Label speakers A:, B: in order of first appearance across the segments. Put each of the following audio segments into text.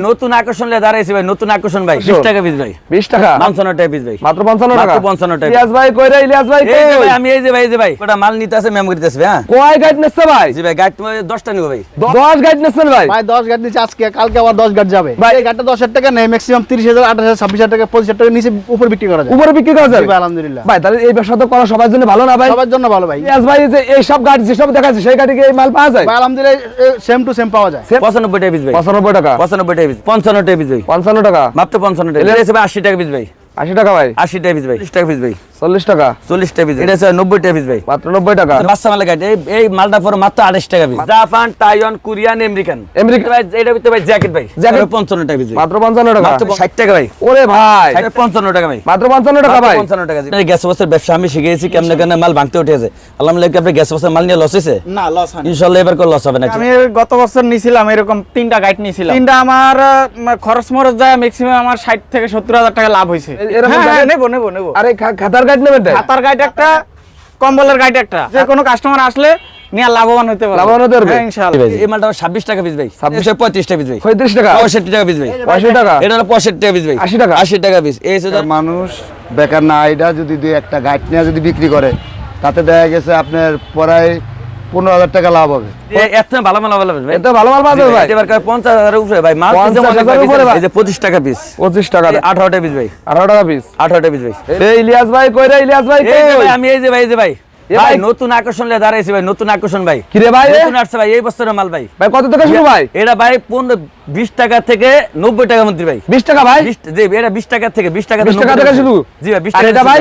A: নতুন আকর্ষণ লে দাঁড়াইছি ভাই নতুন আকর্ষণ ভাই। বিশ টাকা পিস ভাই।
B: 20 টাকা?
A: পঞ্চান্ন টাকা পিস ভাই।
B: মাত্র 55 টাকা?
A: মাত্র 55 টাকা।
B: ইলিয়াস ভাই কই রে ইলিয়াস ভাই
A: এই? ভাই আমি এই যে ভাই এই যে ভাই ওটা মাল নিতে আছে হ্যাঁ?
B: কয় গাইড নেছে ভাই?
A: জি ভাই তোমার দশটা নিবো ভাই।
B: 10 গাইড নেছেন ভাই?
C: ভাই দশ গাড়ি দিচ্ছে আজকে কালকে আবার দশ গাড়ি যাবে।
B: ভাই-
C: এই গাড়িটা দশ হাজার টাকা নেই ম্যাক্সিমাম তিরিশ হাজার আঠাশ হাজার ছাব্বিশ হাজার টাকা পঁচিশ হাজার টাকা নিচে উপর বিক্রি করা যায়।
B: উপরে বিক্রি করা
C: ভাই, আলহামদুলিল্লাহ।
B: ভাই তাহলে এই ব্যবসা তো করা সবার জন্য ভালো না ভাই?
C: সবার জন্য ভালো ভাই।
B: ইলিয়াস ভাই যে এই সব গাড়ি যেসব দেখাচ্ছে সেই গাড়ি কি এই মাল পাওয়া যায়?
C: ভাই আলহামদুলিল্লাহ সেম টু সেম পাওয়া যায়।
B: Same?
A: পঁচানব্বই টাকা পিস ভাই।
B: 95 টাকা।
A: পঁচানব্বই টাকা পিস পঞ্চান্ন টাকা পিস ভাই।
B: 55 টাকা?
A: মাত্র পঞ্চান্ন টাকা। আশি টাকা পিস ভাই।
B: 80 টাকা ভাই।
A: আশি টাকা পিস ভাই। টাকা পিস ভাই।
B: 40 টাকা?
A: চল্লিশ টাকা পিস এটা হচ্ছে নব্বই টাকা পিস ভাই।
B: মাত্র 90 টাকা?
A: বাচ্চা মালের গাড়ি এই এই মালটা পরে মাত্র আড়াইশ টাকা piece Japan Taiwan Korean American.
B: America
A: ভাই এটা ভিতরে ভাই জ্যাকেট ভাই। জ্যাকেট পঞ্চান্ন টাকা পিস
B: মাত্র 55 টাকা?
A: মাত্র ষাট টাকা ভাই।
B: ওরে ভাই।
A: পঞ্চান্ন টাকা ভাই।
B: মাত্র 55 টাকা ভাই।
A: পঞ্চান্ন টাকা গ্যাস বছর ব্যবসা আমি শিখেছি কেমনে মাল ভাঙতে উঠেছে। আলহামদুলিল্লাহ আপনি গ্যাস বছর মাল নিয়ে লস হয়েছে?
D: না লস হয়নি।
A: ইনশাল্লাহ এবার করে লস হবে না।
D: আমি গত বছর নিছিলাম এরকম তিনটা গাইড নিছিলাম। তিনটা আমার খরচ মরচ যায় ম্যাক্সিমাম আমার ষাট থেকে সত্তর হাজার টাকা লাভ হয়েছে।
B: এরকম
D: হ্যাঁ, হ্যাঁ,
B: গাড়ি-
D: নেব নেব নেব।
B: আরে খাতার গাইড নেবেন
D: গাইড একটা কম্বলের গাইড একটা। যে কোনো কাস্টমার আসলে নিয়ে লাভবান হতে পারবে।
B: লাভবান হতে পারবে?
D: হ্যাঁ, ইনশাআল্লাহ।
A: এই মালটা ছাব্বিশ টাকা পিস ভাই। টাকা পিস ভাই।
B: 35 টাকা?
A: টাকা পিস ভাই।
B: 80 টাকা?
A: এটা হলো পঁয়ষট্টি টাকা পিস ভাই।
B: 80 টাকা?
A: আশি টাকা পিস এই হচ্ছে
E: মানুষ বেকার না আইডা যদি দুই একটা গাইড নিয়ে যদি বিক্রি করে তাতে দেখা গেছে আপনার প্রায় পনেরো হাজার টাকা লাভ হবে।
A: ভালো মাল ভালো ভাই।
B: ভালো মাল পাওয়া ভাই।
A: এবার পঞ্চাশ হাজারের উপরে ভাই মাল
B: 50 হাজারের উপরে ভাই।
A: এই যে পঁচিশ টাকা পিস।
B: 25 টাকা
A: আঠারো টাকা পিস ভাই।
B: 18 টাকা পিস।
A: আঠারো টাকা পিস ভাই।
B: এই ইলিয়াস ভাই কই রে ইলিয়াস ভাই
A: আমি এই যে ভাই এই যে ভাই। নতুন আকর্ষণ লে দাঁড়াইছি ভাই নতুন আকর্ষণ ভাই।
B: কি রে ভাই
A: নতুন আসছে ভাই এই বছরের মাল ভাই।
B: ভাই কত টাকা শুরু ভাই?
A: এটা ভাই পনেরো বিশ টাকা থেকে নব্বই টাকার মধ্যে ভাই।
B: 20 টাকা ভাই?
A: জি এটা বিশ টাকা থেকে বিশ টাকা
B: 20 টাকা শুরু?
A: জি ভাই বিশ
B: আর
A: টাকা
B: এটা ভাই?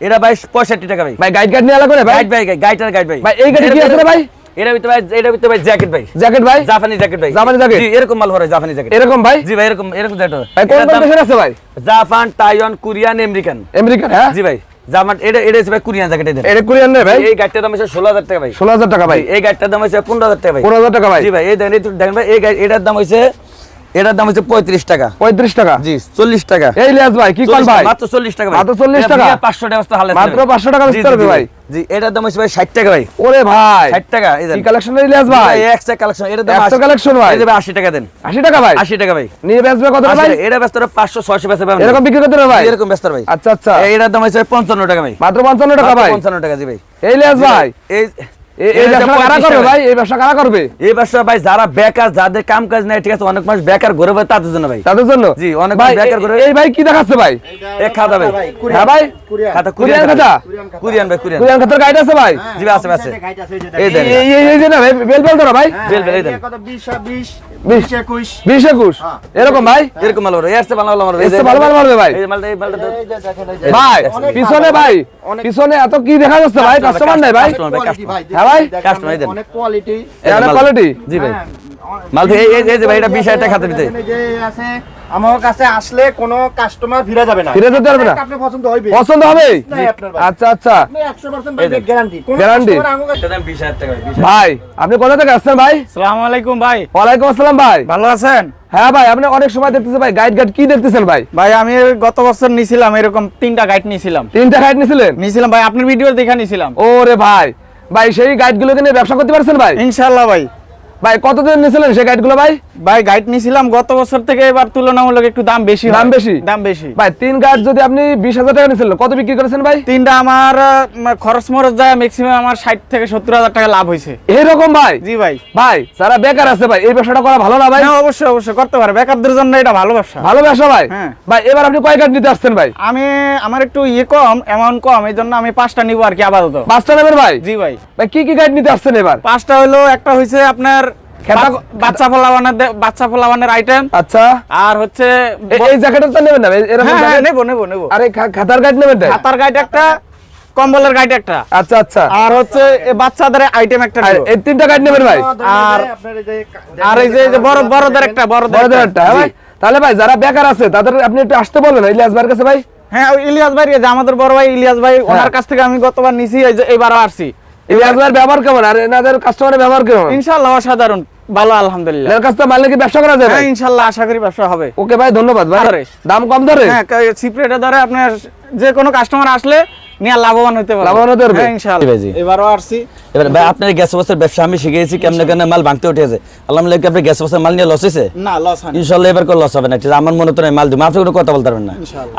A: এটা ভাই পঁয়ষট্টি টাকা ভাই।
B: ভাই গাইড গাইড নিয়ে আলা করে ভাই?
A: গাইড ভাই গাইটার গাইড ভাই।
B: ভাই, এই গাড়ি কি আছে ভাই?
A: এটা ভিতরে ভাই এটা ভিতরে ভাই জ্যাকেট ভাই।
B: জ্যাকেট ভাই?
A: জাপানি জ্যাকেট ভাই।
B: জাপানি জ্যাকেট?
A: জি এরকম মাল জাপানি জ্যাকেট
B: এরকম ভাই?
A: জি ভাই এরকম এরকম জ্যাকেট
B: ভাই কোন
A: এটার
B: কোন দেশের আছে ভাই?
A: Japan Taiwan Korean American
B: American হ্যাঁ?
A: জি ভাই এটা এটা ভাই কোরিয়ান জ্যাকেট এটা
B: এটা কোরিয়ান ভাই?
A: এই গাড়িটার দাম হাজার টাকা ভাই।
B: 16000 টাকা ভাই?
A: এই গাড়িটার দাম হচ্ছে পনেরো হাজার টাকা ভাই।
B: 15000 টাকা ভাই?
A: জি ভাই এই দেখেন এই তো ভাই এই গাড়ি এটার দাম হচ্ছে এটার দাম হচ্ছে পঁয়ত্রিশ টাকা।
B: 35 টাকা?
A: জি চল্লিশ টাকা।
B: এই ভাই কি কোন
A: 40
B: ভাই?
A: মাত্র চল্লিশ টাকা
B: মাত্র 40 টাকা?
A: পাঁচশো টাকা
B: মাত্র 500 টাকা হবে ভাই।
A: জি এটার দাম হচ্ছে ভাই ষাট টাকা ভাই।
B: ওরে ভাই।
A: ষাট টাকা এই
B: কালেকশন ইলিয়াস ভাই?
A: এক্সট্রা কালেকশন এটার দাম
B: 100 কালেকশন ভাই।
A: আশি টাকা দেন।
B: 80 টাকা ভাই?
A: আশি টাকা ভাই।
B: নিয়ে বেচবে কত ভাই?
A: এটা ব্যস্ত পাঁচশো ছয়শো বেচা
B: এরকম বিক্রি করতে ভাই?
A: এরকম ব্যস্ত ভাই।
B: আচ্ছা আচ্ছা।
A: এটার দাম হচ্ছে পঞ্চান্ন টাকা ভাই।
B: মাত্র 55 টাকা ভাই?
A: পঞ্চান্ন টাকা জি ভাই।
B: এই ইলিয়াস ভাই?
A: এই
B: এই- এই ব্যবসা কারা করবে ভাই? এই ব্যবসা কারা করবে?
A: এই ব্যবসা ভাই যারা বেকার যাদের কাম কাজ নাই ঠিক আছে অনেক মানুষ বেকার ঘুরে বেড়ায় তাদের জন্য ভাই।
B: তাদের জন্য?
A: জি, অনেক
B: ভাই
A: বেকার ঘুরে
B: এই ভাই কি দেখাচ্ছে ভাই?
A: এ খাতা ভাই।
B: হ্যাঁ ভাই?
A: খাতা
B: কুরিয়ান খাতা?
A: কুরিয়ান ভাই কুরিয়ান।
B: কোরিয়ান খাতার গাইড আছে ভাই?
A: জি ভাই আছে আছে। এই
B: এই এই যে না ভাই বেল বেল ধরো ভাই।
A: বেল বেল এই দেন।
B: বিশ বিশ একুশ এরকম ভাই?
A: এরকম মাল ভালো ভালো মাল
B: এর চেয়ে ভালো মারবে ভাই।
A: এই মালটা এই মালটা দেন।
B: ভাই পিছনে ভাই পিছনে এত কি দেখা যাচ্ছে ভাই? কাস্টমার নাই ভাই। হ্যাঁ ভাই?
C: অনেক কোয়ালিটি
A: মাল-
B: কোয়ালিটি
A: জি ভাই। মাল এই যে ভাই এটা বিশ হাজার টাকা খাতে দিতে।
C: আছে। আমার কাছে আসলে কোনো কাস্টমার ফিরে যাবে না।
B: ফিরে যেতে পারবে না?
C: আপনি পছন্দ হইবে।
B: পছন্দ হবে। আচ্ছা আচ্ছা।
C: আপনি 100% গ্যারান্টি
A: টাকা ভাই, 20,000
B: ভাই আপনি কোথা থেকে আসছেন ভাই?
D: সালাম আলাইকুম ভাই।
B: ওয়ালাইকুম আসসালাম ভাই।
D: ভালো আছেন?
B: হ্যাঁ ভাই আপনি অনেক সময় দেখতেছেন ভাই গাইড গাইড কি দেখতেছেন ভাই?
D: ভাই আমি গত বছর নিছিলাম এরকম তিনটা গাইড নিছিলাম।
B: তিনটা গাইড নিছিলেন?
D: নিছিলাম ভাই আপনার ভিডিও দেখে নিছিলাম।
B: ওরে ভাই ভাই সেই গাইড গুলোকে নিয়ে ব্যবসা করতে পারছেন ভাই?
D: ইনশাআল্লাহ ভাই।
B: ভাই কতদিন নিছিলেন সেই গাইডগুলো ভাই?
D: ভাই গাইড নিছিলাম গত বছর থেকে এবার তুলনামূলক একটু দাম বেশি
B: দাম বেশি?
D: দাম বেশি।
B: ভাই তিন গাইড যদি আপনি বিশ হাজার টাকা নিছিলেন কত বিক্রি করেছেন ভাই?
D: তিনটা আমার খরচ মরচ যায় ম্যাক্সিমাম আমার ষাট থেকে সত্তর হাজার টাকা লাভ হয়েছে।
B: এইরকম ভাই?
D: জি ভাই।
B: ভাই যারা বেকার আছে ভাই এই ব্যবসাটা করা ভালো না ভাই?
D: হ্যাঁ অবশ্যই অবশ্যই করতে পারে। বেকারদের জন্য এটা ভালো ব্যবসা।
B: ভালো ব্যবসা ভাই?
D: হ্যাঁ।
B: ভাই এবার আপনি কয় গাইড নিতে আসছেন ভাই?
D: আমি আমার একটু ইয়ে কম অ্যামাউন্ট কম এই জন্য আমি পাঁচটা নিবো আর কি আপাতত।
B: পাঁচটা নেবেন ভাই?
D: জি ভাই।
B: ভাই কি কি গাইড নিতে আসছেন এবার?
D: পাঁচটা হলো একটা হয়েছে আপনার
B: খেতা-
D: বাচ্চা ফলাবানের বাচ্চা ফলাবানের আইটেম
B: আচ্ছা।
D: আর হচ্ছে
B: এই জ্যাকেটটা নেবেন না? এরকম jacket?
D: নেব নেব নেব।
B: আরে খাতার গাইড নেবেন তাই?
D: গাইড একটা কম্বলের গাইড একটা।
B: আচ্ছা আচ্ছা।
D: আর হচ্ছে বাচ্চাদের আইটেম একটা
B: এই তিনটা গাইড নেবেন ভাই?
D: আর- আর এই যে বড় বড়দের একটা বড়দের
B: বড়দের
D: একটা।
B: একটা ভাই? তাহলে ভাই যারা বেকার আছে তাদের আপনি একটু আসতে বলবেন ইলিয়াস ভাইয়ের কাছে ভাই?
D: হ্যাঁ ওই ইলিয়াস ভাই যে আমাদের বড় ভাই ইলিয়াস ভাই
B: হ্যাঁ।
D: ওনার কাছ থেকে আমি গতবার নিছি এই যে এবারও আসছি।
B: ইলিয়াস ভাইয়ের ব্যবহার কেমন? আর এনাদের কাস্টমারের ব্যবহার কেমন?
D: ইনশাআল্লাহ অসাধারণ। ভালো আলহামদুলিল্লাহ।
B: এর কাছ থেকে মাল নাকি ব্যবসা করা যাবে?
D: হ্যাঁ ইনশাআল্লাহ আশা করি ব্যবসা হবে।
B: ওকে ভাই ধন্যবাদ ভাই। দাম কম ধরে?
D: হ্যাঁ সিপ্রেটা ধরে আপনার যে কোনো কাস্টমার আসলে নিয়ে লাভবান হতে পারব।
B: লাভবান হতে পারবে?
D: হ্যাঁ, ইনশাআল্লাহ।
A: জি ভাই, জি।
D: এবারও আসছি।
A: এবার ভাই আপনার গ্যাস বছর ব্যবসা আমি শিখেছি কেমনে কেমনে মাল ভাঙতে উঠেছে। আলহামদুলিল্লাহ কি গ্যাস বছর মাল নিয়ে লস হয়েছে?
D: না লস
A: ইনশাল্লাহ এবার কোনো লস হবে না। আমার মনে তো নাই মাল দিব আপনি কোনো কথা বলতে পারবেন না।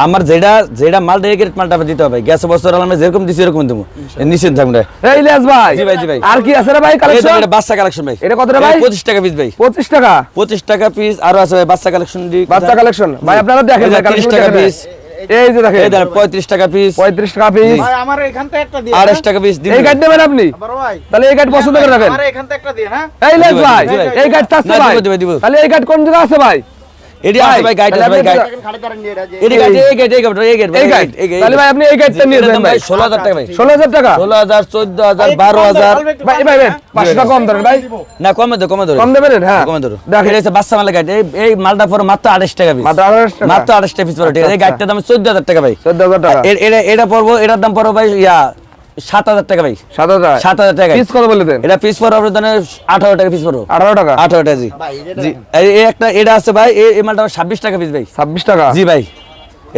A: আমার যেটা যেটা মাল রেগে গেট মালটা দিতে হবে। গ্যাস বছর আমরা যেরকম দিচ্ছি এরকম দেবো। নিশ্চিন্ত থাকুন
B: এই ইলিয়াস ভাই
A: জি ভাই, জি ভাই।
B: আর কি আছে রে ভাই কালেকশন
A: এটা বাচ্চা কালেকশন ভাই।
B: এটা কতটা ভাই?
A: পঁচিশ টাকা পিস ভাই।
B: পঁচিশ টাকা?
A: পঁচিশ টাকা পিস আরও আছে বাচ্চা কালেকশন
B: বাচ্চা কালেকশন ভাই আপনারা দেখেন
A: এই যে
B: ভাই,
A: 30 টাকা
B: দেখেন। এই যে দেখেন।
A: এই দেখেন পঁয়ত্রিশ টাকা পিস
B: পঁয়ত্রিশ টাকা পিস
D: ভাই আমার এখান থেকে একটা দিয়ে
A: আড়াইশ টাকা পিস দিন।
B: এই গাইড নেবেন আপনি?
D: বড় ভাই।
B: তাহলে এই গাইড পছন্দ করে রাখেন।
D: আমার এখান থেকে একটা দিয়ে হ্যাঁ?
B: এই লেস
A: ভাই।
B: এই গাইড আছে ভাই।
A: দিব, দিব, দিব।
B: তাহলে এই গাইড কোন জায়গা আছে ভাই?
A: এটি আছে ভাই গাইড আছে ভাই গাইড এটি গাইড এই গাইড এই গাইড এই গাইড
B: এই গাইড তাহলে ভাই আপনি এই গাইডটা নিয়ে যান ভাই
A: ষোলো হাজার টাকা ভাই।
B: ষোলো হাজার টাকা?
A: ষোলো হাজার চোদ্দ হাজার বারো হাজার।
B: ভাই ভাই ভাই পাঁচশো টাকা কম ধরেন ভাই।
A: না কমে ধরো কমে ধরো।
B: কম দেবেন হ্যাঁ।
A: কমে ধরো।
B: দেখেন
A: এটা হচ্ছে বাচ্চা মালের গাইড এই এই মালটা পরে মাত্র আড়াইশ টাকা পিস
B: মাত্র আঠারোশো টাকা?
A: মাত্র আড়াইশ টাকা পিস পড়ো। ঠিক আছে এই
B: আচ্ছা,
A: গাইডটার দাম চোদ্দ হাজার টাকা ভাই।
B: চোদ্দ হাজার টাকা।
A: এটা এটা পড়ব এটার দাম পড়ব ভাই ইয়া সাত হাজার টাকা ভাই।
B: সাত হাজার?
A: সাত হাজার টাকা।
B: পিস কত বলে দেন?
A: এটা পিস পড়ো আপনার দানে আঠারো টাকা পিস পড়ব।
B: আঠারো টাকা?
A: আঠারো টাকা জি। জি। এই এই একটা এটা আছে ভাই এই এই মালটা ছাব্বিশ টাকা পিস ভাই।
B: ছাব্বিশ টাকা?
A: জি ভাই।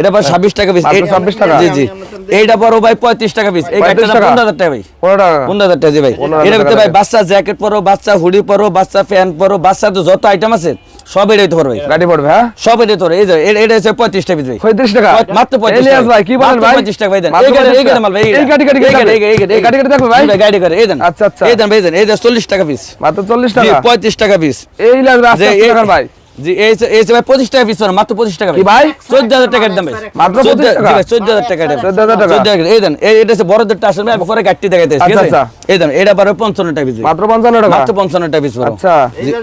A: এটা পর ছাব্বিশ টাকা পিস
B: 26 টাকা?
A: জি জি। এইটা ভাই পঁয়ত্রিশ টাকা পিস এই
B: 35
A: গাড়িটা
B: টাকা?
A: পনেরো হাজার টাকা ভাই।
B: পনেরো
A: হাজার টাকা জি ভাই।
B: 15,000
A: ভাই। বাচ্চা জ্যাকেট পরো বাচ্চা হুডি পরো বাচ্চা ফ্যান পরো বাচ্চার তো যত আইটেম আছে সব এটাই ধরবে।
B: গাড়ি পড়বে হ্যাঁ?
A: সব এটাই ধরবে। এই যে এটা হচ্ছে পঁয়ত্রিশ টাকা পিস ভাই।
B: পঁয়ত্রিশ টাকা?
A: মাত্র পঁয়ত্রিশ
B: এলিয়াস ভাই কি বলেন ভাই?
A: পঁয়ত্রিশ টাকা ভাই দেন। এই গাড়ি- এই গাড়ি মাল ভাই, এই
B: গাড়ি। গাড়ি
A: এই গাড়ি, গাড়ি, গাড়ি,
B: গাড়ি গাড়ি দেখবে ভাই।
A: গাড়ি করে এই দেন।
B: আচ্ছা, আচ্ছা।
A: এই দেন ভাই এই দেন। এই যে চল্লিশ টাকা পিস
B: মাত্র চল্লিশ টাকা?
A: পঁয়ত্রিশ টাকা পিস
B: এই ইলিয়াস ভাই।
A: জি এই এই ভাই টাকা পিস মাত্র টাকা
B: ভাই?
A: টাকার দাম
B: মাত্র
A: চোদ্দ
B: 25 টাকা?
A: জি ভাই, চোদ্দ হাজার টাকা দাম।
B: 14,000 টাকা।
A: এই দেন এটা হচ্ছে বড়দেরটা আসলে আমি পরে গাড়িটি দেখাইতে ঠিক
B: আচ্ছা,
A: আছে?
B: আচ্ছা।
A: এই দেন এটা পারো পঞ্চান্ন টাকা পিস
B: মাত্র পঞ্চান্ন টাকা?
A: মাত্র পঞ্চান্ন টাকা পিস
B: আচ্ছা।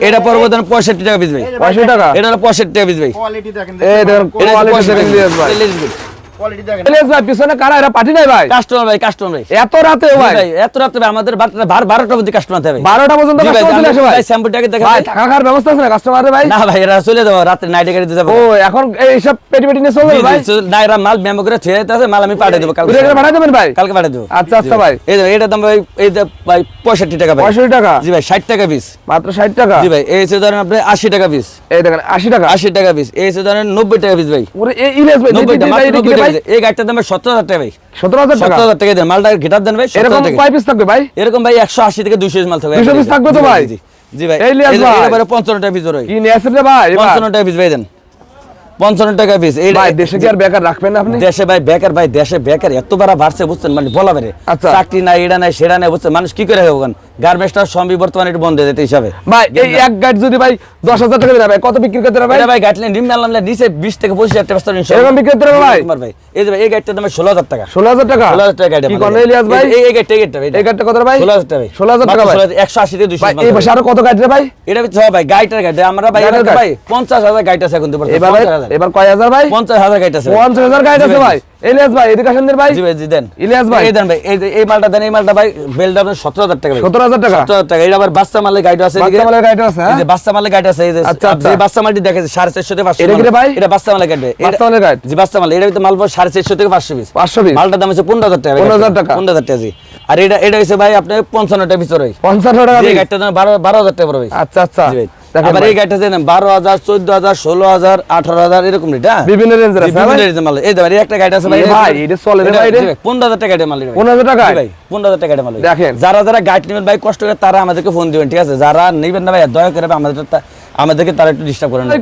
A: এটা পড়ব দেন পঁয়ষট্টি টাকা পিস ভাই।
B: টাকা?
A: এটা হলো পঁয়ষট্টি টাকা পিস ভাই।
C: কোয়ালিটি দেখেন
B: এই দেখেন কোয়ালিটি দেখেন ভাই।
A: Ladies good।
C: কোয়ালিটি দেখেন।
B: ভাই পিছনে কারা? এরা পাঠি নাই ভাই।
A: কাস্টমার ভাই কাস্টমার ভাই।
B: এত রাতে ভাই।
A: ভাই এত রাত্রে ভাই আমাদের বারোটা- বার- কাস্টমার থাকে ভাই।
B: বারোটা পর্যন্ত কাস্টমার চলে আসে ভাই।
A: ভাই স্যাম্পুটাকে দেখেন
B: ভাই
A: ভাই।
B: খাওয়ার ব্যবস্থা আছে না কাস্টমারের ভাই?
A: না ভাই এরা চলে যাব রাত্রে নাইটে গাড়িতে যাব।
B: ও এখন এইসব পেটি পেটি নিয়ে চলবে
A: জি, জি,
B: ভাই?
A: না এরা মাল মেমো করে ছেড়ে আছে, মাল আমি পাঠিয়ে দেবো কালকে
B: ঘুরে ঘুরে দেবেন ভাই?
A: কালকে পাঠিয়ে দেবো।
B: আচ্ছা আচ্ছা ভাই।
A: এই যে দাম ভাই এই ভাই পঁয়ষট্টি টাকা ভাই।
B: পঁয়ষট্টি টাকা?
A: জি ভাই ষাট টাকা পিস
B: মাত্র ষাট টাকা?
A: জি ভাই এই হচ্ছে ধরেন আপনি আশি টাকা পিস
B: এই দেখেন আশি টাকা।
A: আশি টাকা পিস এই হচ্ছে ধরেন নব্বই টাকা পিস ভাই।
B: ওরে এই ভাই
A: নব্বই টাকা এই গাড়িটার দাম সত্তর হাজার টাকা ভাই।
B: সতেরো হাজার টাকা?
A: সত্তর হাজার টাকা দেন মালটা ঘেটার দেন ভাই
B: এরকম কয় পিস থাকবে ভাই?
A: এরকম ভাই একশো আশি থেকে দুশো মাল থাকবে।
B: 200 piece থাকবে তো ভাই?
A: জি, জি ভাই।
B: এই লিয়াস ভাই।
A: এটা পরে পঞ্চান্ন টাকা পিস
B: কি নিয়ে ভাই?
A: টাকা পিস ভাই দেন। পঞ্চান্ন টাকা পিস এই
B: ভাই দেশে কি আর বেকার রাখবেন না আপনি?
A: দেশে ভাই বেকার ভাই দেশে বেকার এত বাড়া বাড়ছে বুঝছেন? মানে বলা বেড়ে।
B: আচ্ছা।
A: চাকরি নাই এটা নাই সেটা নাই বুঝছেন? মানুষ কি করে হবে গার্মেন্টসটা সবই বর্তমানে একটু বন্ধ যেতে হিসাবে।
B: ভাই এই এক গাড়ি যদি ভাই দশ হাজার টাকা দিলে ভাই কত বিক্রি করতে ভাই?
A: ভাই গাইডলাইন নিম্ন আনলাম নিচে বিশ থেকে পঁচিশ হাজার টাকা।
B: এরকম বিক্রি করতে ভাই?
A: ভাই। এই যে ভাই এই গাড়িটার দাম ষোলো হাজার টাকা।
B: ষোলো হাজার টাকা?
A: ষোলো হাজার টাকা
B: কি
A: আমার
B: ইলিয়াস ভাই?
A: এই এই গাড়িটা এই ভাই।
B: এই গাড়িটা কত ভাই?
A: ষোলো হাজার টাকা ভাই।
B: 16,000 টাকা ভাই।
A: একশো আশি থেকে দুশো
B: এই পাশে আরও কত গাড়ি রে ভাই?
A: এটা হচ্ছে ভাই গাড়িটার গাড়ি আমরা ভাই ভাই পঞ্চাশ হাজার গাড়ি আছে এখন
B: এবার এবার কয় হাজার ভাই?
A: পঞ্চাশ হাজার গাড়ি আছে।
B: পঞ্চাশ হাজার গাড়ি আছে ভাই। ইলিয়াস ভাই এদিকে আসেন ভাই?
A: জি ভাই জি দেন।
B: ইলিয়াস ভাই।
A: এই দেন ভাই এই এই মালটা দেন এই মালটা ভাই বেলটা আপনার সতেরো হাজার টাকা ভাই।
B: সতেরো হাজার টাকা?
A: সতেরো হাজার টাকা। এটা আবার বাচ্চা মালের গাড়িটা আছে
B: বাচ্চা মালের গাড়িটা আছে
A: এই
B: হ্যাঁ
A: যে বাচ্চা মালের গাড়ি আছে এই যে
B: আচ্ছা,
A: আপনি
B: আচ্ছা।
A: বাচ্চা মালটি দেখেছে সাড়ে চারশো থেকে পাঁচশো
B: এটা কি ভাই?
A: এটা বাচ্চা মালের এটা-
B: বাচ্চা মালের গাড়ি?
A: জি বাচ্চা মাল এটা ভিতরে মাল পড়ে সাড়ে চারশো থেকে পাঁচশো পিস।
B: পাঁচশো পিস?
A: মালটার দাম হচ্ছে পনেরো হাজার টাকা
B: 15,000 টাকা।
A: পনেরো হাজার টাকা জি। আর এটা এটা হচ্ছে ভাই আপনার পঞ্চান্ন টাকা ভিতরে
B: পঞ্চান্ন টাকা
A: যে
B: piece।
A: দাম বারো বারো হাজার টাকা পড়বে
B: আচ্ছা আচ্ছা।
A: জি ভাই। আবার এই গাড়িটা হাজার চোদ্দ হাজার ষোলো হাজার আঠারো হাজার এরকম রেট হ্যাঁ
B: বিভিন্ন রেঞ্জের আছে
A: বিভিন্ন? মাল। এই ভাই একটা গাড়ি আছে ভাই,
B: ভাই, এটা চলে রে ভাই,
A: হাজার টাকা এটা মাল রে ভাই।
B: পনেরো হাজার টাকা
A: ভাই, পনেরো হাজার টাকা এটা মাল
B: দেখেন।
A: যারা যারা গাড়ি নেবেন ভাই কষ্ট করে তারা আমাদেরকে ফোন দিবেন ঠিক আছে যারা নেবেন না ভাই দয়া করে আমাদের আমাদেরকে তারা একটু ডিস্টার্ব করেন না।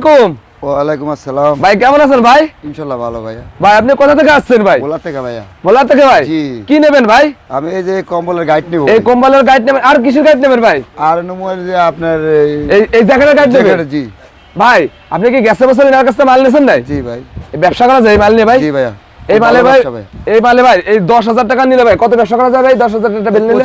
E: ওয়ালাইকুম আসসালাম।
B: ভাই কেমন আছেন ভাই?
E: ইনশাল্লাহ ভালো ভাইয়া।
B: ভাই আপনি কোথা থেকে আসছেন ভাই?
E: বলার থেকে ভাইয়া।
B: বলার থেকে ভাই? কি নেবেন ভাই?
E: আমি এই যে কম্বলের গাইড নিব।
B: এই কোম্পানির গাইড নেবেন। আর কিসের গাইড নেবেন ভাই?
E: আর নমুয়ার যে আপনার এই-
B: এই এই গাইড নেবেন?
E: জি।
B: ভাই আপনি কি গ্যাসের বছর এনার কাছ মাল নিয়েছেন নাই?
E: জি ভাই।
B: এই ব্যবসা করা যায় মাল নিয়ে ভাই?
E: জি ভাইয়া।
B: এই মালে ভাই এই মালে ভাই এই দশ হাজার টাকা নিলে ভাই কত ব্যবসা করা যায় ভাই? দশ হাজার টাকা বেল নিলে?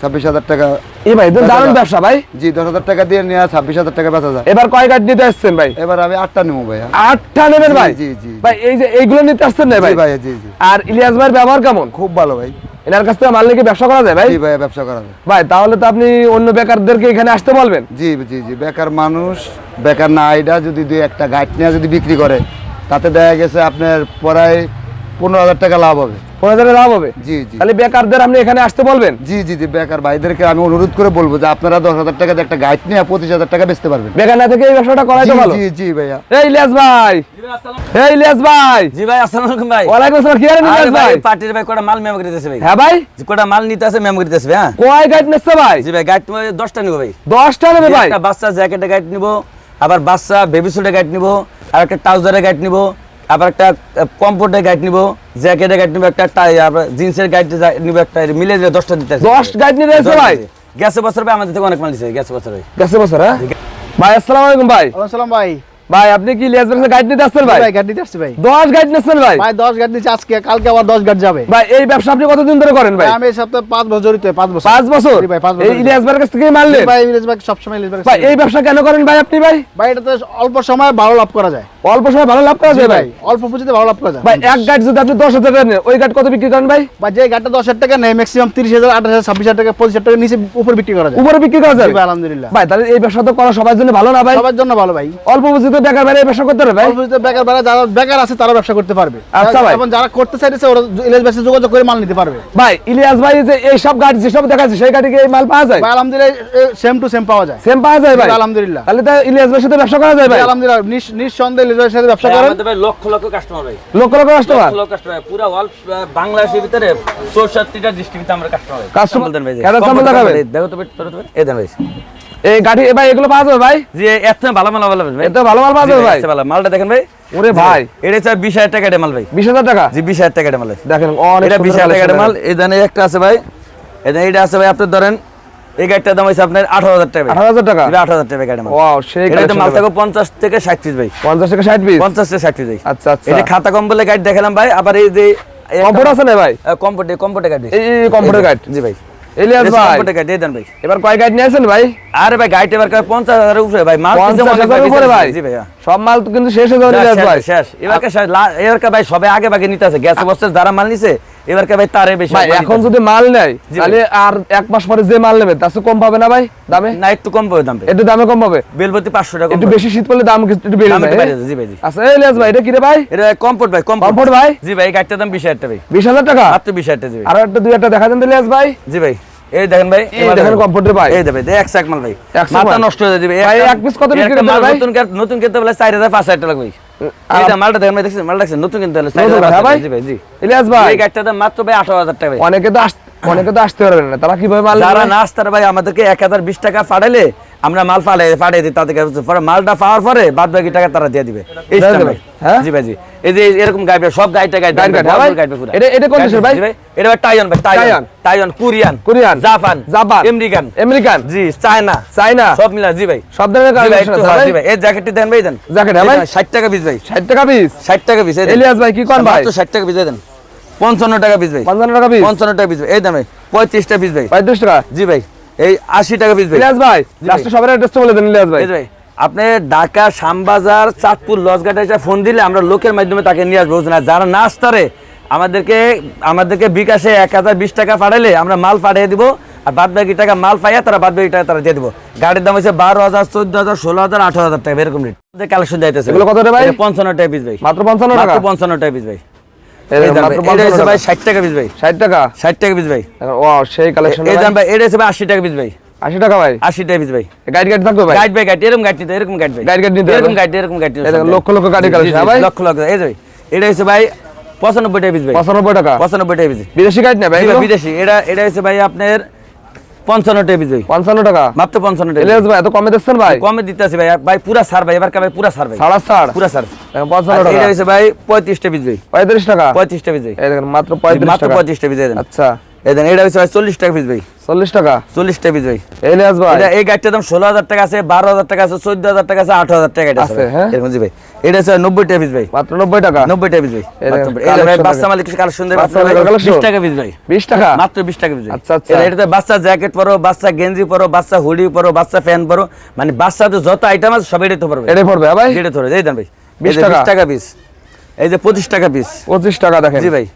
E: ছাব্বিশ হাজার টাকা।
B: এই ভাই দারুণ ব্যবসা ভাই।
E: জি দশ হাজার টাকা দিয়ে নেওয়া ছাব্বিশ হাজার টাকা বেচা যায়।
B: এবার কয় গাইড নিতে আসছেন ভাই?
E: এবার আমি আটটা নেব ভাইয়া
B: আটটা নেবেন ভাই?
E: জি, জি।
B: ভাই এই যে এইগুলো নিতে আসছেন না ভাই?
E: জি ভাইয়া জি জি।
B: আর ইলিয়াস ভাইয়ের ব্যবহার কেমন?
E: খুব ভালো ভাই।
B: এনার কাছ থেকে মাল নিয়ে ব্যবসা করা যায় ভাই?
E: জি ভাইয়া ব্যবসা করা যায়।
B: ভাই তাহলে তো আপনি অন্য বেকারদেরকে এখানে আসতে বলবেন।
E: জি জি জি বেকার মানুষ বেকার না আইডা যদি দুই একটা গাইড নিয়ে যদি বিক্রি করে তাতে দেখা গেছে আপনার প্রায় পনেরো হাজার টাকা লাভ হবে।
B: পনেরো লাভ হবে?
E: জি জি।
B: তাহলে বেকারদের আপনি এখানে আসতে বলবেন?
E: জি জি জি বেকার ভাইদেরকে আমি অনুরোধ করে বলব যে আপনারা দশ হাজার টাকা একটা গাইড নিয়ে পঁচিশ হাজার টাকা বেচতে পারবেন।
B: বেকার না থেকে এই ব্যবসাটা করাই তো ভালো?
E: জি জি ভাইয়া।
B: এই ইলিয়াস ভাই। এই ইলিয়াস ভাই।
A: জি ভাই আসসালামু আলাইকুম ভাই।
B: ওয়ালাইকুম আসসালাম কি আরেন ইলিয়াস
A: ভাই?
B: ভাই
A: পার্টির ভাই কটা মাল মেমো দিতেছে ভাই।
B: হ্যাঁ ভাই।
A: যে মাল নিতে আছে মেমো দিতেছে ভাই হ্যাঁ।
B: কয় গাইড নিচ্ছে ভাই?
A: জি ভাই গাইড তোমার দশটা নিবো ভাই।
B: দশটা নেবে ভাই?
A: একটা বাচ্চা জ্যাকেটের গাইড নিব আবার বাচ্চা বেবি স্যুটের গাইড নিব আর একটা ট্রাউজারের গাইড নিব আবার একটা কম্পোর্টের গাইড নিব জ্যাকেটের গাইড নিব একটা টাই আবার জিন্সের গাইড নিব একটা মিলে দিলে দশটা দিতে
B: দশ গাইড নিয়ে রয়েছে ভাই?
A: গ্যাসে বছর ভাই আমাদের থেকে অনেক মাল দিছে গ্যাসে বছর
B: গেছে বছর হ্যাঁ? ভাই আসসালামু আলাইকুম ভাই।
C: আসসালাম ভাই।
B: ভাই আপনি কি ভাই গাইড নিতে আসছেন ভাই?
C: ভাই গাড়ি দিতে আসছি ভাই।
B: দশ গাইড নিচ্ছেন ভাই?
C: ভাই দশ গাড়ি দিচ্ছে আজকে কালকে আবার দশ গাড়ি যাবে।
B: ভাই এই ব্যবসা আপনি কতদিন ধরে করেন ভাই?
C: আমি এই সপ্তাহে পাঁচ বছর জড়িত পাঁচ বছর।
B: পাঁচ বছর?
C: ভাই পাঁচ বছর
B: এই ভাইয়ের কাছ থেকে মারলেন
C: ভাই ইলিশ ভাই সবসময় ইলিশ ভাই
B: ভাই এই ব্যবসা কেন করেন ভাই আপনি ভাই?
C: ভাই এটাতে অল্প সময় ভালো লাভ করা যায়।
B: অল্প সময় ভালো লাভ করা যায় ভাই
C: অল্প পুঁজিতে ভালো লাভ করা যায়।
B: ভাই এক গাইড যদি আপনি দশ হাজার টাকা নেন ওই গাইড কত বিক্রি করেন ভাই?
C: বা যে দশ হাজার টাকা নেয় ম্যাক্সিমাম তিরিশ হাজার আঠাশ হাজার ছাব্বিশ হাজার টাকা পঁচিশ হাজার টাকা নিচে উপর বিক্রি করা যায়।
B: উপরে বিক্রি করা যায়?
C: ভাই আলহামদুলিল্লাহ।
B: ভাই তাহলে এই ব্যবসা তো করা সবার জন্য ভালো না ভাই?
C: সবার জন্য ভালো ভাই।
B: অল্প পুঁজিতে বেকার ভাই ব্যবসা করতে হবে ভাই?
C: অল্প বেকার বেড়া যারা বেকার আছে তারা ব্যবসা করতে পারবে।
B: আচ্ছা ভাই।
C: এবং যারা করতে চাইছে ওরা ভাইয়ের সাথে যোগাযোগ করে মাল নিতে পারবে।
B: ভাই ইলিয়াস ভাই যে এই সব গাড়ি যেসব দেখাচ্ছে সেই গাড়িকে এই মাল পাওয়া যায়?
C: ভাই আলহামদুলিল্লাহ সেম টু সেম পাওয়া যায়।
B: সেম পাওয়া যায় ভাই?
C: আলহামদুলিল্লাহ।
B: তাহলে তো ইলিয়াস ভাইয়ের সাথে ব্যবসা করা যায় ভাই?
C: ভাই, আলহামদুলিল্লাহ নিঃ- নিঃসন্দেহে ইলিশ ভাইয়ের সাথে ব্যবসা
A: ভাই,
C: করেন।
A: আমাদের ভাই লক্ষ লক্ষ কাস্টমার ভাই।
B: লক্ষ লক্ষ কাস্টমার
A: লক্ষ লক্ষ কাস্টমার পুরো অল বাংলাদেশের ভিতরে চৌষট্টিটা ডিস্ট্রিক্টে আমরা কাস্টমার ভাই।
B: Customer-
A: দেন ভাই
B: কেন sample দেখাবেন?
A: দেখো তো ভাই, তো ভাই, এই দেন ভাই।
B: এই গাড়ি ভাই এগুলো পাওয়া যাবে ভাই?
A: জি এত ভালো মাল ভালো ভাই।
B: এত ভালো মাল পাওয়া যাবে
A: ভাই, ভালো। মালটা দেখেন ভাই।
B: ওরে ভাই।
A: এটা বিশ হাজার টাকা মাল ভাই।
B: বিশ হাজার টাকা?
A: জি বিশ হাজার টাকা মাল
B: দেখেন অনেক
A: এটা বিশ হাজার টাকা মাল। এই দানে একটা আছে ভাই। এই এটা আছে ভাই আপনি ধরেন এই গাড়িটার দাম হচ্ছে আপনার আঠারো হাজার টাকা
B: আঠারো হাজার টাকা?
A: আঠারো হাজার টাকা গাড়ি
B: ওয়াও সেই
A: তো মাল। থাকবে পঞ্চাশ থেকে ষাট পিস ভাই।
B: পঞ্চাশ থেকে ষাট পিস
A: পঞ্চাশ থেকে ষাট পিস ভাই।
B: আচ্ছা আচ্ছা।
A: এটা খাতা কম্বলে গাড়ি দেখালাম ভাই আবার এই যে
B: কম্পোর্ট আছে না ভাই?
A: কম্পোর্টে কম্পোর্টে গাড়ি।
B: এই কম্পোর্টের গাইড
A: জি ভাই।
B: ইলিয়াস ভাই।
A: কত গাইড দেন ভাই।
B: এবার কয় গাইড নিয়েছেন ভাই?
A: আরে ভাই গাইড এবার কয়? পঞ্চাশ হাজারের উপরে ভাই মাল কিনছে
B: পঞ্চাশ
A: অনেক
B: হাজার উপরে ভাই।
A: জি ভাই।
B: সব মাল তো কিন্তু শেষ হয়ে যাবে ইলিয়াস ভাই।
A: শেষ। এবারে এবারে ভাই সবে আগে ভাগে নিতে আছে। গ্যাস বছর যারা মাল নিছে এবারকে ভাই তারে বেশি
B: ভাই এখন যদি মাল নেয় তাহলে আর এক মাস পরে যে মাল নেবে তার কম পাবে না ভাই দামে?
A: না একটু কম পড়ে দাম।
B: একটু দামে কম পাবে?
A: বেলবতি পাঁচশো টাকা কম
B: একটু বেশি শীত পড়লে দাম একটু বেড়ে যায়?
A: জি ভাই জি।
B: আচ্ছা এই ইলিয়াস ভাই এটা কি রে ভাই?
A: এটা কমফোর্ট ভাই
B: কমফোর্ট ভাই?
A: জি ভাই গাড়িটার দাম বিশ হাজার টাকা ভাই।
B: বিশ হাজার টাকা?
A: মাত্র বিশ হাজার টাকা জি
B: আর একটা দুই একটা দেখা দেন তো ইলিয়াস ভাই।
A: জি ভাই এই দেখেন ভাই
B: এই দেখেন কমফোর্টের ভাই।
A: এই দেবে এক মাল ভাই। মাথা নষ্ট হয়ে যাবে
B: ভাই, এক piece কত বিক্রি করতে ভাই?
A: নতুন নতুন কিনতে বলে চার হাজার পাঁচ হাজার টাকা লাগবে। মালটা দেখেন ভাই দেখছেন? মালটা দেখছেন? নতুন কিনতে
B: ভাই?
A: জি ভাই জি।
B: ইলিয়াস ভাই।
A: এই গাড়িটার মাত্র ভাই আঠারো হাজার টাকা ভাই।
B: অনেকে তো আস- অনেকে তো আসতে পারবে না। তারা কীভাবে মাল
A: যারা না আসতার ভাই আমাদেরকে এক হাজার বিশ টাকা পাঠাইলে আমরা মাল পাঠাই পাঠিয়ে দিই তাদেরকে। পরে মালটা পাওয়ার পরে বাদ বাকি টাকা তারা দিয়ে দিবে।
B: হ্যাঁ?
A: জি ভাই জি। এই যে এরকম গাড়ি সব গাড়ি,
B: হ্যাঁ? এটা- এটা কোন দেশের ভাই?
A: এটা ভাই। টাইওয়ান ভাই Taiwan.
B: Taiwan.
A: Korean.
B: Korean,
A: Japan.
B: Japan,
A: American.
B: American.
A: জি চায়না।
B: চাইনা
A: সব মিলা জি ভাই।
B: সব ধরনের
A: ভাই জি ভাই। এই জ্যাকেটটি দেন ভাই দেন।
B: জ্যাকেট, হ্যাঁ ভাই?
A: ষাট টাকা পিস ভাই।
B: ষাট টাকা পিস
A: ষাট টাকা পিস।
B: ইলিয়াস ভাই কি কোন ভাই?
A: মাত্র ষাট টাকা পিস দেন। পঞ্চান্ন টাকা পিস ভাই।
B: পঞ্চান্ন টাকা পিস
A: পঞ্চান্ন টাকা পিস ভাই। এই পঁয়ত্রিশটা পিস ভাই।
B: পঁয়ত্রিশ টাকা?
A: জি ভাই। এই আশি টাকা পিস ভাই।
B: ইলিয়াস ভাই লাস্টে সবার অ্যাড্রেসটা বলে দেন ইলিয়াস ভাই।
A: এই ভাই আপনি ঢাকা শ্যামবাজার চাঁদপুর লজঘাটে এসে ফোন দিলে আমরা লোকের মাধ্যমে তাকে নিয়ে আসব? আর যারা না আসতারে আমাদেরকে আমাদেরকে বিকাশে এক হাজার বিশ টাকা পাঠাইলে আমরা মাল পাঠিয়ে দিব আর বাদ বাকি টাকা মাল পাইয়া তারা বাদ বাকি টাকা তারা দিয়ে দিব। গাড়ির দাম হচ্ছে বারো হাজার চোদ্দ হাজার ষোলো হাজার আঠারো হাজার টাকা এরকম রেট কালেকশন যাইতেছে
B: এগুলো কত ভাই?
A: পঞ্চান্ন টাকা পিস ভাই।
B: মাত্র পঞ্চান্ন টাকা?
A: পঞ্চান্ন টাকা পিস ভাই। ভাই। এটা হচ্ছে
B: 55
A: ভাই
B: টাকা।
A: ষাট টাকা পিস ভাই।
B: ষাট টাকা?
A: ষাট টাকা পিস ভাই।
B: ওয়াও সেই কালেকশন
A: এই দাম ভাই। এটা ভাই আশি টাকা পিস ভাই।
B: আশি টাকা ভাই?
A: আশি টাকা পিস ভাই।
B: গাইড গাইড থাকবে ভাই?
A: গাইড ভাই গাইড এরকম গাইড নিতে এরকম গাইড ভাই।
B: গাইড গাইড নিতে
A: এরকম গাইড এরকম গাইড
B: লক্ষ লক্ষ গাড়ি ভাই?
A: লক্ষ লক্ষ এই ভাই, এটা হচ্ছে ভাই পঁচানব্বই টাকা পিস ভাই।
B: পঁচানব্বই টাকা?
A: পঁচানব্বই টাকা পিস।
B: বিদেশি গাইড না ভাই?
A: বিদেশি। এটা এটা হচ্ছে ভাই আপনার পঞ্চান্ন টাকা পিস
B: পঞ্চান্ন টাকা?
A: মাত্র পঞ্চান্ন টাকা
B: ইলিয়াস ভাই এত কমে দিচ্ছেন ভাই?
A: কমে দিতে আছে ভাই। ভাই পুরা সার ভাই এবার ভাই পুরা সার ভাই?
B: সাড়া ষাট
A: পুরা সার
B: দেখেন, পঞ্চান্ন
A: আর
B: টাকা।
A: এটা হচ্ছে ভাই পঁয়ত্রিশটা টা ভাই
B: পঁয়ত্রিশ টাকা?
A: পঁয়ত্রিশটা টা ভাই
B: এই দেখেন মাত্র পঁয়ত্রিশ
A: মাত্র
B: টাকা।
A: পঁয়ত্রিশটা পিস
B: আচ্ছা।
A: এই দেন এটা হচ্ছে ভাই চল্লিশ টাকা পিস ভাই।
B: চল্লিশ টাকা?
A: চল্লিশটা পিস ভাই।
B: ভাই।
A: এটা এই গাড়িটার দাম ষোলো হাজার টাকা আছে বারো হাজার টাকা আছে চোদ্দ হাজার টাকা আছে আঠারো হাজার টাকা এটা আছে
B: হ্যাঁ?
A: এরকম জি ভাই। এটা হচ্ছে নব্বই টাকা পিস ভাই।
B: মাত্র নব্বই টাকা?
A: নব্বই টাকা পিস ভাই যে ভাই বাচ্চা মালিক কালেকশন দেবে
B: বাচ্চা মালিকের collection?
A: বিশ টাকা পিস ভাই।
B: বিশ টাকা?
A: মাত্র বিশ টাকা পিস
B: আচ্ছা, আচ্ছা।
A: এটা- এটাতে বাচ্চা জ্যাকেট পরো বাচ্চা গেঞ্জি পরো বাচ্চা হুডি পরো বাচ্চা ফ্যান পরো মানে বাচ্চাদের যত আইটেম আছে সব এটাই তো পারবে।
B: এটাই পড়বে হ্যাঁ ভাই?
A: এটা ধরে এই দেন ভাই।
B: 20 টাকা।
A: 20 টাকা পিস এই যে পঁচিশ টাকা পিস
B: পঁচিশ টাকা দেখেন।
A: জি ভাই।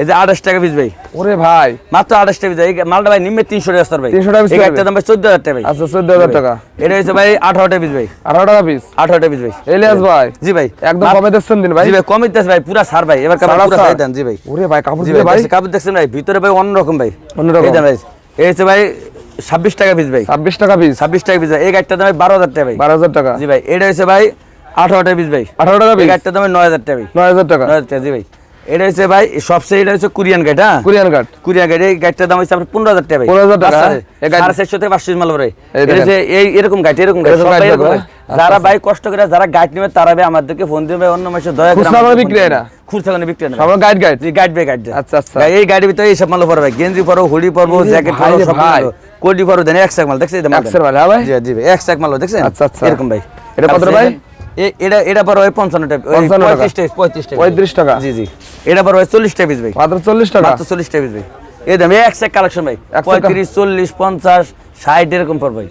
A: এই যে আঠাশ টাকা পিস ভাই।
B: ওরে ভাই।
A: মাত্র আঠাশ টাকা পিস মালটা ভাই নিম্নে তিনশো টাকা ভাই।
B: 300 টাকা
A: দাম ভাই চোদ্দ হাজার টাকা ভাই।
B: আচ্ছা চোদ্দ হাজার টাকা।
A: এটা হচ্ছে ভাই আঠারো টাকা পিস ভাই।
B: আঠারো টাকা পিস
A: আঠারো টাকা পিস ভাই।
B: এলিয়াস ভাই।
A: জি ভাই।
B: একদম কমে দিচ্ছেন দিন ভাই।
A: জি ভাই কমই দিতেছে ভাই পুরা সার ভাই। এবার কাপড় পুরা
B: সার।
A: দেন জি ভাই।
B: ওরে ভাই কাপড় দিলে
A: ভাই কাপড় দেখছেন ভাই ভিতরে ভাই অন্যরকম ভাই।
B: অন্যরকম।
A: এই ভাই এই হচ্ছে ভাই ছাব্বিশ টাকা পিস ভাই।
B: ছাব্বিশ টাকা পিস
A: ছাব্বিশ টাকা পিস এই গাড়িটার দাম বারো হাজার টাকা ভাই।
B: বারো হাজার টাকা।
A: জি ভাই এটা হচ্ছে ভাই আঠারো টাকা পিস ভাই।
B: আঠারো টাকা পিস
A: গাড়িটার দাম নয় হাজার টাকা ভাই।
B: নয় হাজার টাকা।
A: নয় হাজার টাকা জি ভাই। এটা হচ্ছে ভাই সবচেয়ে এটা হচ্ছে কোরিয়ান গাড়ি হ্যাঁ
B: কুরিয়ান
A: কোরিয়ান গাড়ি এই গাড়িটার দাম হচ্ছে আপনার পনেরো হাজার টাকা ভাই
B: 15,000 টাকা। এই গাড়ি-
A: সাড়ে চারশো থেকে পাঁচশো মাল পরে
B: এই
A: এটা। এই এরকম গাড়ি এরকম।
B: আচ্ছা,
A: যারা। ভাই কষ্ট করে যারা গাইড নেবে তারা ভাই আমাদেরকে ফোন দিবে অন্য মাসে দয়া করে
B: বিক্রি হয় না?
A: খুচরা করে বিক্রি না
B: সবার গাইড গাইড
A: গাইড গাইড
B: আচ্ছা, আচ্ছা।
A: এই ভিতরে এইসব মাল পরে ভাই গেঞ্জি পরো হুডি পরবো জ্যাকেট পরো সব। কোডি পরো দেন এক সাক মাল দেখছেন এই যে মাল
B: মাল, হ্যাঁ ভাই?
A: জি জি এক সাক মাল দেখছেন
B: আচ্ছা, আচ্ছা।
A: এরকম ভাই
B: এটা কত ভাই?
A: এটা এটা পরে ওই পঞ্চান্ন টাকা
B: 55 টাকা।
A: পঁয়ত্রিশ টাকা পঁয়ত্রিশ টাকা
B: পঁয়ত্রিশ টাকা
A: জি জি এটা পরে চল্লিশটা চল্লিশ পিস ভাই।
B: মাত্র চল্লিশ টাকা
A: মাত্র চল্লিশ টাকা পিস ভাই। এই দাম এক কালেকশন ভাই। পঁয়ত্রিশ চল্লিশ পঞ্চাশ ষাট এরকম পর ভাই